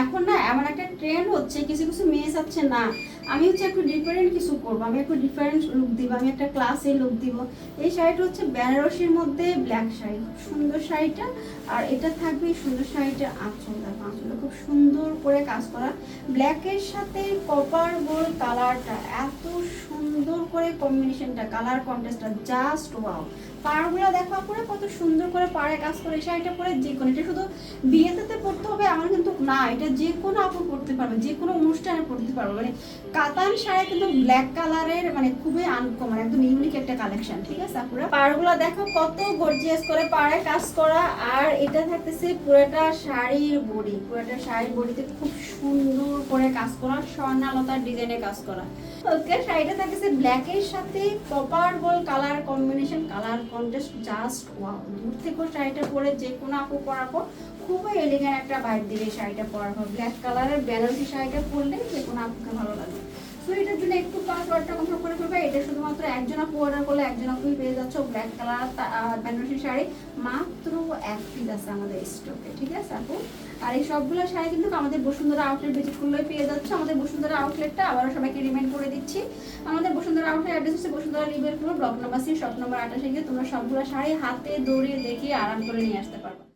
এখন না এমন একটা ট্রেন্ড হচ্ছে কিছু কিছু মেয়ে চাচ্ছে না। আমি হচ্ছে একটু ডিফারেন্ট কিছু করব। আমি একটু ডিফারেন্ট লুক দিব, আমি একটা ক্লাসে লুক দিব। এই শাড়িটা হচ্ছে বেনারসির মধ্যে ব্ল্যাক শাড়ি। খুব সুন্দর শাড়িটা। আর এটা থাকবে সুন্দর শাড়িটা আঁচল। দেখো, আঁচলটা খুব সুন্দর করে কাজ করা। ব্ল্যাকের সাথে কপার গোল্ড কালারটা এত সুন্দর করে কম্বিনেশনটা কালার কন্ট্রাস্টটা জাস্ট ওয়াও পাড়গুলো দেখো পরে কত সুন্দর করে পাড়ে কাজ করে। এই শাড়িটা পরে যে কোনো, এটা শুধু বিয়েতে পড়তে হবে, আমার কিন্তু না। এটা যে কোনো আপু পড়তে পারবে, যে কোনো অনুষ্ঠানে পড়তে পারবে। মানে কাতান শাড়ি কিন্তু ব্ল্যাক কালারের মানে খুবই আনকমন একদম ইউনিক একটা কালেকশন ঠিক আছে আপুরা? পাড়গুলো দেখো কত গর্জিয়াস করে পাড়ে কাজ করা, আর এটা থাকতেছে পুরোটা শাড়ির বডি, পুরোটা শাড়ির বডিতে খুব সুন্দর করে কাজ করা, স্বর্ণালতার ডিজাইনে কাজ করা। ওকে, শাড়িটা থাকতেছে ব্ল্যাকের সাথে copper gold colour combination colour contrast just wow দূর থেকেও শাড়িটা পরে যে কোনো আপু পরাবো, খুবই এলিগেন্ট একটা ভাইব দিবে শাড়িটা পরার পর। ব্ল্যাক কালারের বেনারসি শাড়িটা পরলে যে কোনো আপুকে ভালো লাগবে সো এটার জন্য একটু পাসওয়ার্ডটা কনফার্ম করে ফেলবে। এটা শুধুমাত্র একজন আপু অর্ডার করলে একজন আপুই পেয়ে যাচ্ছ। Black colour Banarasi sari. মাত্র এক পিস আছে আমাদের স্টকে ঠিক আছে আপু? আর এই সবগুলো শাড়ি কিন্তু আমাদের বসুন্ধরা আউটলেট ভিজিট করলেই পেয়ে যাচ্ছে। আমাদের বসুন্ধরা আউটলেটটা আবারও সবাইকে রিমাইন্ড করে দিচ্ছি। আমাদের বসুন্ধরা আউটলেট অ্যাড্রেস হচ্ছে বসুন্ধরা লিবের পুরো block number C shop number আঠাশে গিয়ে তোমরা সবগুলো শাড়ি হাতে, দৌড়িয়ে, দেখিয়ে, আরাম করে নিয়ে আসতে পারবে।